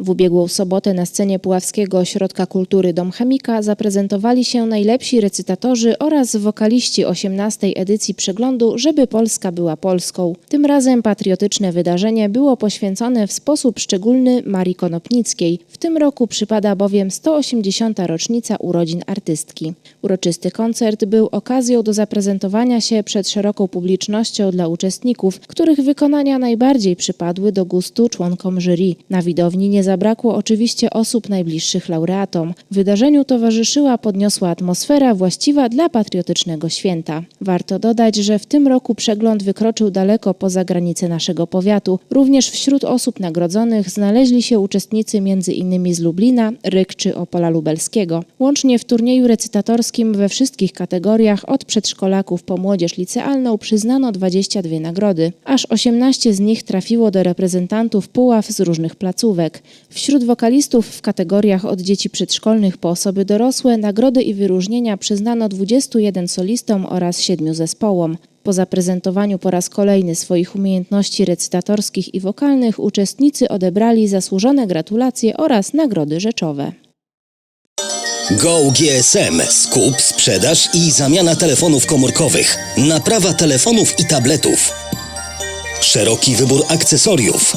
W ubiegłą sobotę na scenie Puławskiego Ośrodka Kultury Dom Chemika zaprezentowali się najlepsi recytatorzy oraz wokaliści 18. edycji przeglądu Żeby Polska była Polską. Tym razem patriotyczne wydarzenie było poświęcone w sposób szczególny Marii Konopnickiej. W tym roku przypada bowiem 180. rocznica urodzin artystki. Uroczysty koncert był okazją do zaprezentowania się przed szeroką publicznością dla uczestników, których wykonania najbardziej przypadły do gustu członkom jury. Na widowni nie zabrakło oczywiście osób najbliższych laureatom. Wydarzeniu towarzyszyła podniosła atmosfera właściwa dla patriotycznego święta. Warto dodać, że w tym roku przegląd wykroczył daleko poza granice naszego powiatu. Również wśród osób nagrodzonych znaleźli się uczestnicy m.in. z Lublina, Ryk czy Opola Lubelskiego. Łącznie w turnieju recytatorskim we wszystkich kategoriach od przedszkolaków po młodzież licealną przyznano 22 nagrody. Aż 18 z nich trafiło do reprezentantów Puław z różnych placówek. Wśród wokalistów w kategoriach od dzieci przedszkolnych po osoby dorosłe nagrody i wyróżnienia przyznano 21 solistom oraz 7 zespołom. Po zaprezentowaniu po raz kolejny swoich umiejętności recytatorskich i wokalnych uczestnicy odebrali zasłużone gratulacje oraz nagrody rzeczowe. Go GSM. Skup, sprzedaż i zamiana telefonów komórkowych. Naprawa telefonów i tabletów. Szeroki wybór akcesoriów.